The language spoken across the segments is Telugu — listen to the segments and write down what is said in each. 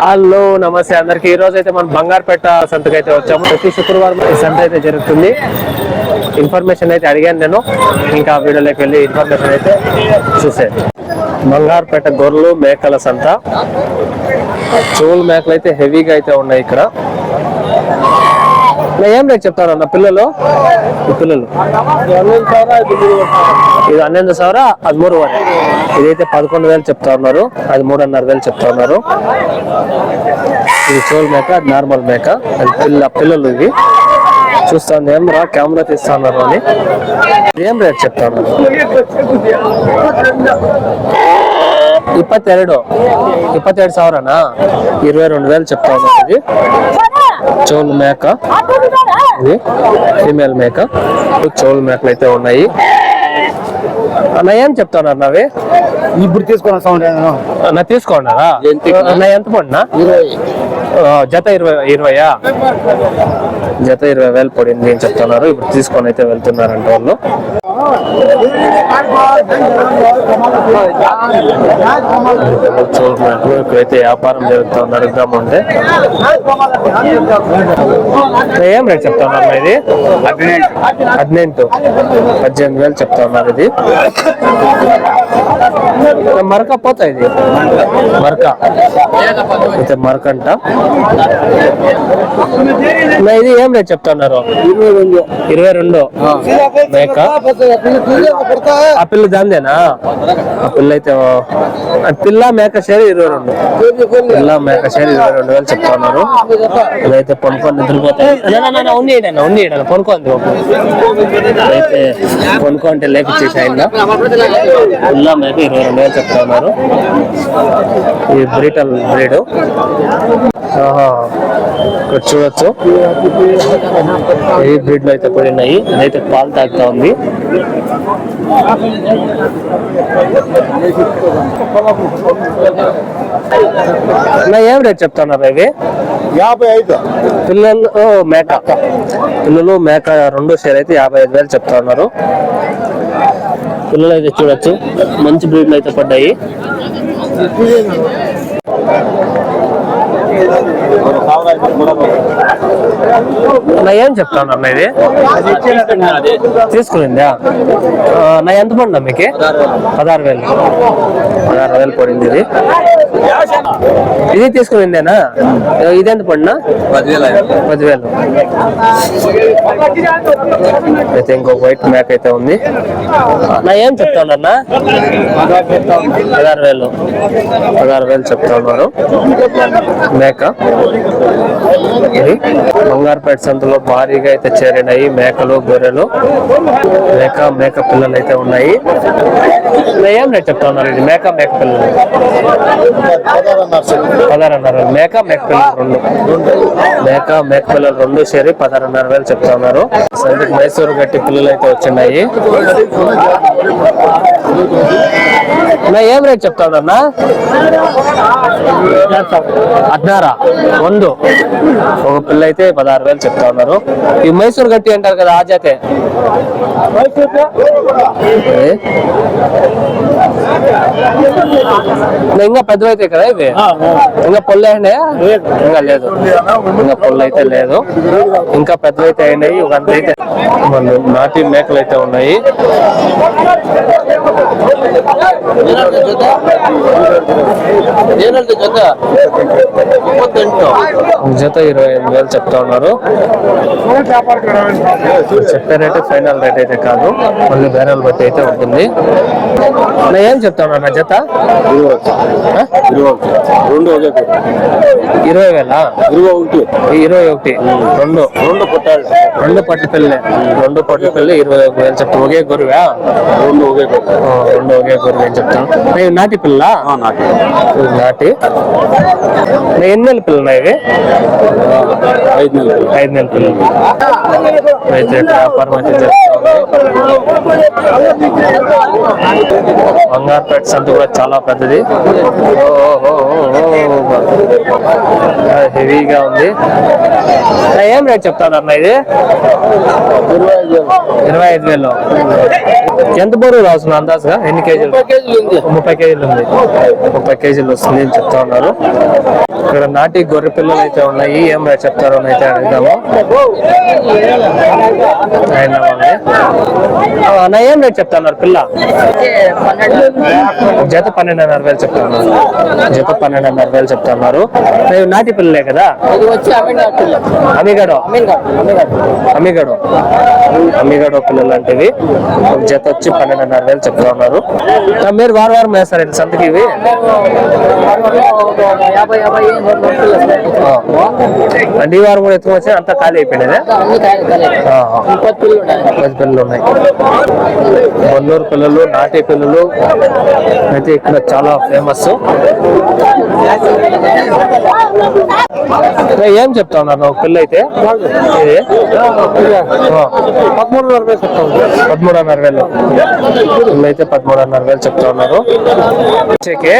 హలో నమస్తే అందరికి. ఈ రోజు అయితే మనం బంగారుపేట సంతకి అయితే వచ్చాము. ప్రతి శుక్రవారం ఈ సంత అయితే జరుగుతుంది. ఇన్ఫర్మేషన్ అయితే అడిగాను నేను. ఇంకా వీడియోలోకి వెళ్ళి ఇన్ఫర్మేషన్ అయితే చూసే బంగారుపేట గొర్రెలు మేకల సంత. చెవులు మేకలు అయితే హెవీగా అయితే ఉన్నాయి ఇక్కడ. ఏం రేట్ చెప్తారు అన్న పిల్లలు? పిల్లలు. ఇది హన్నెండు సవర అది మూడు వరకు ఇదైతే పదకొండు వేలు చెప్తా ఉన్నారు. అది మూడున్నర వేలు చెప్తా ఉన్నారు. ఇది చోల్ మేక అది నార్మల్ మేక. అది పిల్ల పిల్లలు ఇవి. చూస్తాను ఏం రా? కెమెరా తీస్తాను అని. ఏం రేట్ చెప్తాను ఇప్పత్తెరడు. ఇప్పత్తేడు సవరానా ఇరవై రెండు వేలు చెప్తా ఉన్నారు ఇది. చోలు మేక. ఇది ఫీమేల్ మేక. చోలు మేకలు అయితే ఉన్నాయి. అన్న ఏం చెప్తున్నారు నవి ఇప్పుడు తీసుకున్న సౌండ్ అన్న తీసుకోండారా అన్న. ఎంత పడినా? జత ఇరవై ఇరవయా? జత ఇరవై వేలు పడింది అని చెప్తున్నారు. ఇప్పుడు తీసుకొని అయితే వెళ్తున్నారంట వాళ్ళు. చూడడానికి ఇక్కడైతే వ్యాపారం జరుగుతుంది అడుగుదాం ఉంటే. ఏం రేట్ చెప్తా ఉన్నారు ఇది? హదినెంటు పద్దెనిమిది వేలు చెప్తా ఉన్నారు ఇది. మరక పోతా ఇది. మరక. అయితే మరక అంట. ఇది ఏం రేట్ చెప్తా ఉన్నారు ఇరవై రెండు. మేక. ఆ పిల్ల దాందేనా ఆ పిల్ల అయితే పిల్ల మేక షేర్ ఇరవై రెండు. పిల్ల మేక షేర్ ఇరవై రెండు వేలు చెప్తా ఉన్నారు. ఇదైతే పొనుకొని నిద్రపోతాయి. ఉన్ని ఉన్ని పొనుకోండి అయితే పొనుకోంటే లేకొచ్చేసి ఆయన పిల్ల మేక ఇరవై రెండు వేలు చెప్తా ఉన్నారు. ఈ బ్రిటల్ బ్రీడ్. ఇక్కడ చూడొచ్చు. ఈ బ్రీడ్లో అయితే పడినాయి ఇదైతే పాలు తాగుతా ఉంది. నా ఏం రేట్ చెప్తున్నారు ఇవి? యాభై ఐదు. పిల్లలు మేక. పిల్లలు మేక రెండు షేర్ అయితే యాభై ఐదు వేలు చెప్తా ఉన్నారు. పిల్లలు అయితే చూడొచ్చు. మంచి బ్రీడ్లు అయితే పడ్డాయి. నా ఏం చెప్తాను ఉన్నారు ఇది. తీసుకునిందా? నా ఎంత పడినా మీకు? పదహారు వేలు. పదహారు వేలు పడింది ఇది. ఇది తీసుకునిందేనా? ఇది ఎంత పడినా? పదివేలు. అయితే ఇంకో వైట్ మ్యాక్ అయితే ఉంది. నా ఏం చెప్తాను అన్న పదహారు వేలు. పదహారు వేలు చెప్తా ఉన్నారు మేక ఇది బంగారుపేట సంతలో భారీగా అయితే చేరినాయి మేకలు గొర్రెలు మేక మేక పిల్లలు అయితే ఉన్నాయి నా ఏం రేట్ చెప్తా ఉన్నారు ఇది మేక మేక పిల్లలు పదహారున్నర వేలు. మేక మేక పిల్లలు రెండు మేక మేక పిల్లలు రెండు చేరి పదహారున్నర వేలు చెప్తా ఉన్నారు సంతకి మైసూరు గట్టి పిల్లలు అయితే వచ్చినాయి నా ఏం రేట్ చెప్తా ఉన్నా ಹದಿನಾರಾ ಒಂದು ఒక పిల్ల అయితే వేలు చెప్తా ఉన్నారు. ఈ మైసూర్ గట్టి అంటారు కదా ఆ జాతే? ఇంకా పెద్దవి అయితే కదా ఇవి. ఇంకా పొల్లు అయినాయా? ఇంకా లేదు. ఇంకా పొల్లు అయితే లేదు. ఇంకా పెద్దవి అయితే అయినాయి ఒక అంత అయితే. మన నాటి మేకలు అయితే ఉన్నాయి. జత ఇరవై ఐదు వేలు చెప్తా ఉన్నారు. చెప్పే రేట్ ఫైనల్ రేట్ అయితే కాదు. మళ్ళీ వేరే బట్టి అయితే ఉంటుంది. నా ఏం చెప్తా ఉన్నారు నా జత? ఇరవై వేలా ఇరవై ఒకటి ఇరవై ఒకటి రెండు. రెండు పుట్టాడు రెండు పట్టు పిల్లలే. రెండు పట్టు పిల్లలు ఇరవై ఒక వేలు చెప్తాను ఒకే గురువా రెండు ఒకే రెండు ఒకే గురువు అని చెప్తాను నాటి పిల్ల నాటి. నా ఎన్ని నెలల పిల్లలు ఇవి ఐదు నెలలు పిల్లలు అయితే ఇక్కడ వ్యాపారం అయితే జరుగుతుంది బంగారుపేట సంత కూడా చాలా పెద్దది హెవీగా ఉంది. ఏం రేట్ చెప్తాను అన్న ఇది? ఇరవై ఐదు వేలు. ఎంత బరువు రాస్తుంది అందాజుగా? ఎన్ని కేజీలు? ముప్పై కేజీలు ఉంది. ముప్పై కేజీలు వస్తుంది అని చెప్తా ఉన్నారు. ఇక్కడ నాటి గొర్రె పిల్లలు అయితే ఉన్నాయి. ఏం రేట్ చెప్తారో అని అయితే అడుగుదాము. అన్న ఏం రేట్ చెప్తున్నారు పిల్ల? జత పన్నెండున్నర వేలు చెప్తున్నారు జత పన్నెండున్నర వేలు చెప్తున్నారు నాటి పిల్లలే కదా? ఇది అమిగడో అమ్మిగడు అమ్మిగడు పిల్లలు లాంటివి ఒక జత వచ్చి పన్నెండున్నర వేలు చెప్తా ఉన్నారు. మీరు వారం వారం వేస్తారు ఇట్లా సంతకి ఇవి. అంటే ఈ వారం కూడా ఎత్తుకొని వచ్చి అంతా ఖాళీ అయిపోయినదే? పది పిల్లలు ఉన్నాయి. బొల్లూరు పిల్లలు నాటి పిల్లలు. అయితే ఇక్కడ చాలా ఫేమస్ ఏం చెప్తా ఉన్నారు ఒక పిల్ల అయితే ఇది పదమూడున్నర వేలు చెప్తా ఉన్నారు. పదమూడున్నర వేలు పిల్ల అయితే పదమూడున్నర వేలు చెప్తా ఉన్నారు. వచ్చేకి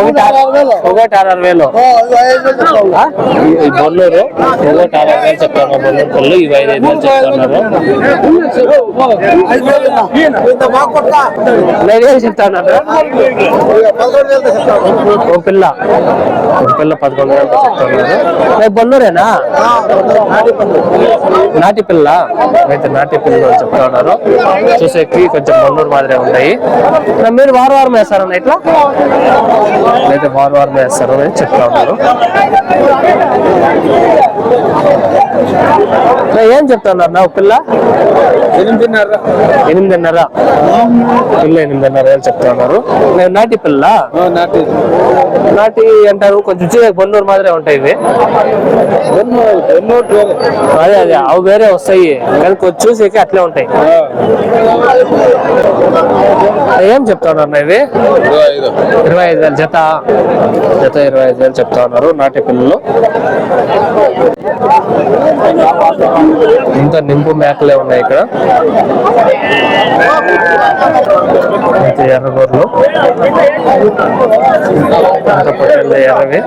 ఒకటి ఆరు- వేలు. బొల్లూరు ఒకటి ఆరు వేలు చెప్తాను బొల్లూరు పళ్ళు ఇవి ఐదు ఐదు వేలు చెప్తున్నారు నేను ఏం చెప్తాను ఓ పిల్ల ఒక పిల్ల పదకొండు వేలు చెప్తున్నారు రేపు బొల్లూరేనా నాటి పిల్ల అయితే నాటి పిల్లలు అని చెప్తా ఉన్నారు. చూసేకి కొంచెం బొల్లూరు మాదిరే ఉంటాయి. మరి మీరు వారం వారం వేస్తారన్న ఇట్లా? అయితే వారం వారం వేస్తారు అని చెప్తా ఉన్నారు. ఏం చెప్తా ఉన్నారు? నా పిల్ల? ఎనిమిదిన్నర. ఎనిమిదిన్నర. పిల్ల ఎనిమిదిన్నర వేలు చెప్తా ఉన్నారు. నేను నాటి పిల్ల? నాటి. నాటి అంటారు కొంచెం చూసే బొన్నూరు మాదిరే ఉంటాయి ఇవి. అదే అదే అవి వేరే వస్తాయి. కానీ కొంచెం చూసేకి అట్లే ఉంటాయి. ఏం చెప్తా ఉన్నారు ఇవి? ఇరవై ఐదు. వేలు జత. జత ఇరవై ఐదు వేలు చెప్తా ఉన్నారు నాటి పిల్లలు. ఇంత నింపు మేకలే ఉన్నాయి ఇక్కడ. అయితే ఎర్రగొర్రెలు ఎర్రవి.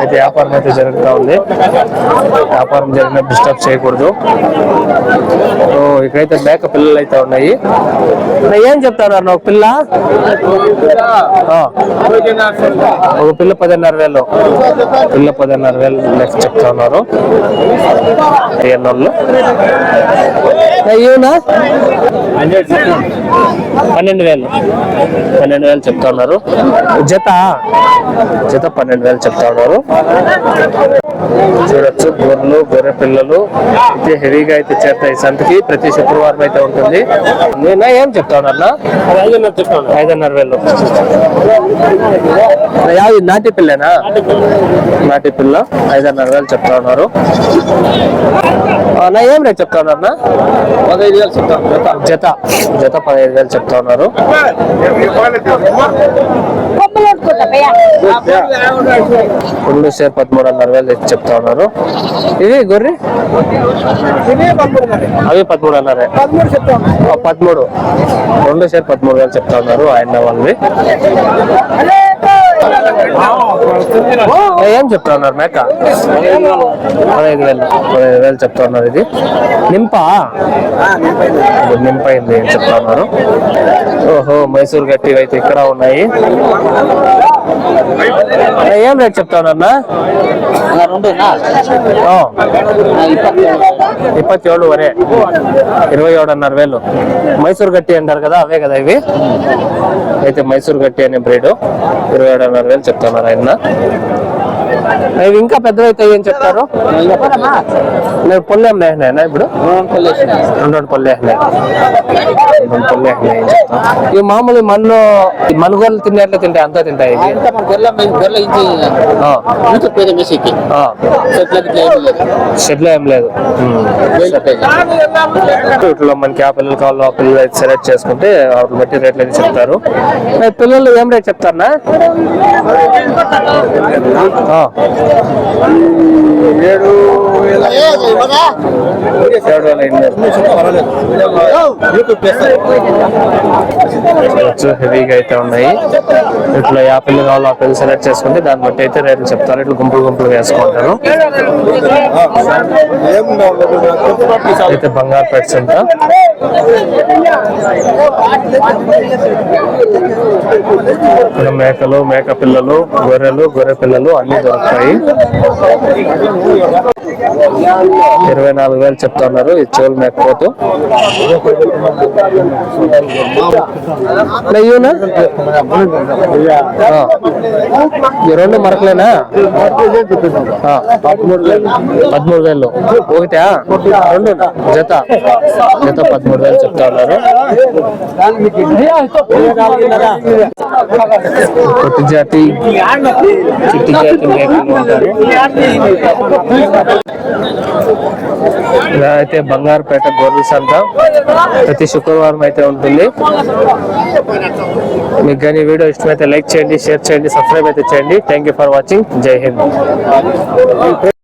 అయితే వ్యాపారం అయితే జరుగుతూ ఉంది. వ్యాపారం జరిగిన డిస్టర్బ్ చేయకూడదు. ఓ ఇక్కడైతే మేక పిల్లలు అయితే ఉన్నాయి. ఏం చెప్తారు ఒక పిల్ల? ఒక పిల్ల పదిన్నర వేలు. పిల్ల పదిన్నర వేలు లెక్క చెప్తా ఉన్నారు. పన్నెండు వేలు. పన్నెండు వేలు చెప్తా ఉన్నారు. జత? జత పన్నెండు వేలు చెప్తా ఉన్నారు. చూడొచ్చు గొర్రెలు గొర్రె పిల్లలు. అయితే హెవీగా అయితే చేస్తాయి సంతకి. ప్రతి శుక్రవారం అయితే ఉంటుంది. నేనా ఏం చెప్తా ఉన్నా ఐదున్నర చెప్తాను ఐదున్నర వేలు. యావి నాటి పిల్లనా? నాటి పిల్ల ఐదున్నర వేలు చెప్తా ఉన్నారు. ఆ, నా ఏం రేట్ చెప్తా ఉన్నారు పదహైదు వేలు చెప్తాను జత. జత. పదహైదు వేలు చెప్తా ఉన్నారు. రెండు సేర్ పదమూడున్నర వేలు చెప్తా ఉన్నారు. ఇవి గొర్రె? అవి పదమూడున్నర. పదమూడు. రెండు సేర్ పదమూడు వేలు చెప్తా ఉన్నారు ఆయన వాళ్ళవి. ఏం చెప్తున్నారు మేక? పదహైదు వేలు పదహైదు వేలు చెప్తున్నారు ఇది. నింప? నింపైంది చెప్తా ఉన్నారు? ఓహో మైసూర్ గట్టి అయితే ఇక్కడ ఉన్నాయి. ఏం రేట్ చెప్తానన్నా ఏడు వరే. ఇరవై ఏడున్నర వేలు. మైసూర్ గట్టి అంటారు కదా అవే కదా ఇవి. అయితే మైసూర్ గట్టి అనే బ్రీడ్ ఇరవై ఏడున్నర వేలు చెప్తున్నారు ఆయన ఇవి ఇంకా పెద్దవైతే ఏం చెప్తారు నేను పొల్లు ఏమైనా ఇప్పుడు? రెండు ఏం చెప్తాం. ఇవి మామూలు మనలో ఈ మనుగోలు తినేట్లు తింటాయి అంతా తింటాయి ఇట్లా షెడ్లో ఏం లేదు. వీటిలో మనకి ఆ పిల్లలు కావాలో ఆ పిల్లలు అయితే సెలెక్ట్ చేసుకుంటే వాటిని బట్టి రేట్లు అయితే చెప్తారు. పిల్లలు ఏం రేట్ చెప్తారా ఏడు ఏడు. వేల ఎనిమిది హెవీగా అయితే ఉన్నాయి. ఇట్లా యాపిల్ కావాలో ఆ సెలెక్ట్ చేసుకుంటే దాన్ని బట్టి అయితే రేట్లు చెప్తారు. ఇట్లా గుంపులు గుంపులు వేసుకుంటారు. అయితే బంగారు పెట్స్ అంట మేకలు మేక పిల్లలు గొర్రెలు గొర్రె పిల్లలు అన్ని దొరుకుతాయి ఇరవై నాలుగు వేలు చెప్తున్నారు ఈ చెవులు మేకపోతు. నెయ్యూనా ఈ రెండు మరకలేనా? పదమూడు వేలు. ఒకటా? రెండు. జత. జత పదమూడు వేలు చెప్తా ఉన్నారు. కొట్టి జాతి చిట్టి జాతి. ఇలా అయితే బంగారుపేట గొర్రెల సంత ప్రతి శుక్రవారం అయితే ఉంటుంది. మీకు కానీ వీడియో ఇష్టమైతే లైక్ చేయండి షేర్ చేయండి సబ్స్క్రైబ్ అయితే చేయండి. థ్యాంక్ యూ ఫర్ వాచింగ్ జై హింద్.